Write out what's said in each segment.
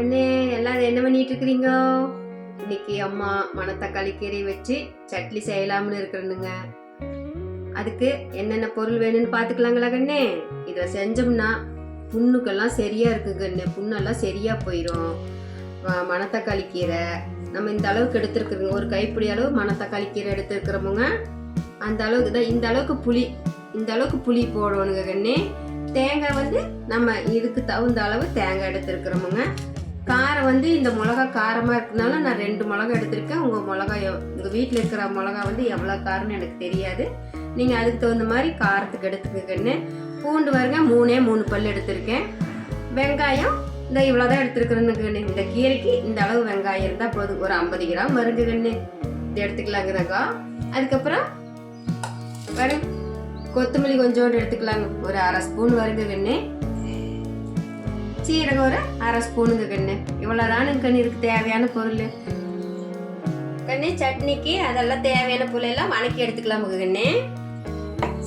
கண்ணே எல்லாரும் என்ன பண்ணிட்டு இருக்கிறீங்க? இன்னைக்கு அம்மா மணத்தக்காளி கீரை வச்சு சட்னி செய்யலாம்னு இருக்கிறனுங்க. அதுக்கு என்னென்ன பொருள் வேணும்னு பார்த்துக்கலாங்களா கண்ணே? இதை செஞ்சோம்னா புண்ணுக்கெல்லாம் சரியா இருக்கு கண்ணே. புண்ணெல்லாம் சரியா போயிடும் மணத்தக்காளி கீரை. நம்ம இந்த அளவுக்கு எடுத்துருக்குறோங்க ஒரு கைப்பிடி அளவு மணத்தக்காளி கீரை எடுத்துருக்கிறோமுங்க. அந்த அளவுக்கு தான் இந்த அளவுக்கு புளி இந்த அளவுக்கு புளி போடணுங்க கண்ணே. தேங்காய் வந்து நம்ம இதுக்கு தகுந்த அளவு தேங்காய் எடுத்துருக்குறோமுங்க. காரம் வந்து இந்த மிளகா காரமாக இருக்கனால நான் ரெண்டு மிளகா எடுத்திருக்கேன். உங்கள் மிளகா உங்கள் வீட்டில் இருக்கிற மிளகா வந்து எவ்வளோ காரம்னு எனக்கு தெரியாது. நீங்கள் அதுக்கு தகுந்த மாதிரி காரத்துக்கு எடுத்துக்கங்கன்னு. பூண்டு வருங்க மூணே மூணு பல் எடுத்திருக்கேன். வெங்காயம் இந்த இவ்வளோ தான் எடுத்துருக்குறேன்னு இந்த கீரைக்கு இந்த அளவு வெங்காயம் இருந்தால் போதும். ஒரு ஐம்பது கிராம் வருங்க கண்ணு இது எடுத்துக்கலாங்கிறக்கா அதுக்கப்புறம் வரு கொத்தமல்லி கொஞ்சோண்டு எடுத்துக்கலாங்க. ஒரு அரை ஸ்பூன் வருங்க கண்ணு சீரகம் ஒரு அரை ஸ்பூனுங்க கண்ணு. இவ்வளோதானுங்க கண்ணு இதுக்கு தேவையான பொருள். கண்ணு சட்னிக்கு அதெல்லாம் தேவையான பொருள் எல்லாம் வணக்கி எடுத்துக்கலாம் கண்ணு.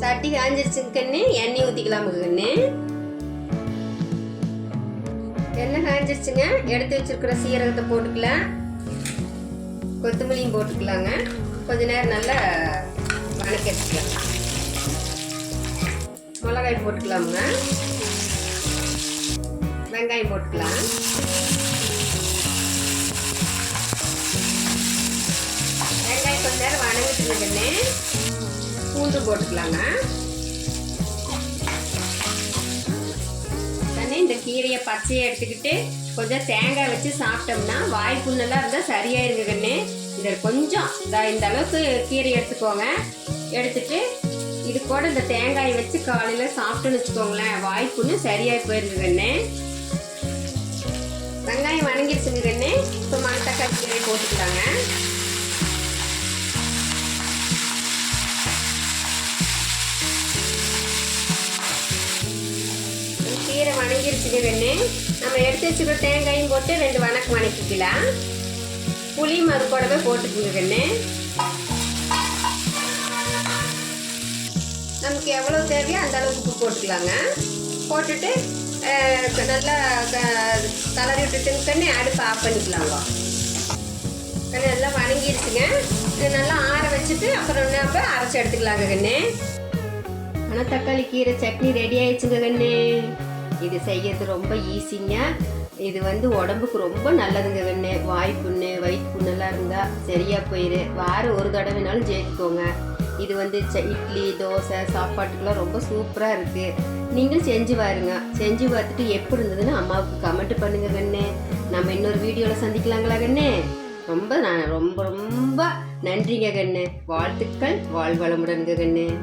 சட்டி காஞ்சிருச்சுங்க கண்ணு எண்ணெய் ஊற்றிக்கலாம் கண்ணு. எண்ணெய் காஞ்சிருச்சுங்க எடுத்து வச்சிருக்கிற சீரகத்தை போட்டுக்கலாம். கொத்தமல்லியும் போட்டுக்கலாங்க. கொஞ்ச நேரம் நல்லா வணக்கி எடுத்துக்கலாம். மிளகாய் போட்டுக்கலாமுங்க. வெங்காயம் போட்டுக்கலாம். வெங்காயம் கொஞ்ச நேரம் வணங்கிட்டுங்கன்னு பூண்டு போட்டுக்கலாங்க. தண்ணி இந்த கீரையை பச்சையை எடுத்துக்கிட்டு கொஞ்சம் தேங்காய் வச்சு சாப்பிட்டோம்னா வாய் புண்ணெல்லாம் இருந்தால் சரியாயிருங்க கண்ணு. இதில் கொஞ்சம் இந்த அளவுக்கு கீரை எடுத்துக்கோங்க. எடுத்துட்டு இது கூட இந்த தேங்காயை வச்சு காலையில் சாப்பிட்டோன்னு வச்சுக்கோங்களேன் வாய்ப்புன்னு சரியாகி போயிருங்க கண்ணு. வெங்காயம் வணங்கிடுச்சுங்க கண்ணு இப்போ மணத்தக்காளி கீரை போட்டுக்கலாங்க. கீரை வணங்கிருச்சுங்க கண்ணு நம்ம எடுத்து வச்சுக்கிற தேங்காயும் போட்டு ரெண்டு வணக்கம் வணக்கிக்கலாம். புளி மறு கூடவே போட்டுக்குங்க கண்ணு நமக்கு எவ்வளோ தேவையோ அந்த அளவுக்கு உப்பு போட்டுக்கலாங்க. போட்டுட்டு நல்லா க- கலரி விட்டுட்டு கண்ணு அடுப்பு ஆஃப் பண்ணிக்கலாங்க கண்ணு நல்லா வணங்கிடுச்சுங்க இது நல்லா ஆற வச்சுட்டு அப்புறம் அப்போ அரைச்சி எடுத்துக்கலாங்க கண்ணு. ஆனால் தக்காளி கீரை சட்னி ரெடி ஆயிடுச்சுங்க கண்ணு. இது செய்யறது ரொம்ப ஈஸிங்க இது வந்து உடம்புக்கு ரொம்ப நல்லதுங்க கண்ணு. வாய் புண்ணு வயிற்று புண்ணெல்லாம் இருந்தால் சரியாக போயிடு வாரம் ஒரு தடவைனாலும் ஜெயிச்சுக்கோங்க. இது வந்து ச- இட்லி தோசை சாப்பாட்டுக்கெல்லாம் ரொம்ப சூப்பராக இருக்குது நீங்களும் செஞ்சு பாருங்க. செஞ்சு பார்த்துட்டு எப்படி இருந்ததுன்னு அம்மாவுக்கு கமெண்ட் பண்ணுங்க கண்ணே. நம்ம இன்னொரு வீடியோவில் சந்திக்கலாங்களா கண்ணே? ரொம்ப நான் ரொம்ப ரொம்ப நன்றிங்க கண்ணு. வாழ்த்துக்கள் வாழ்வளமுடன்ங்க கண்ணு.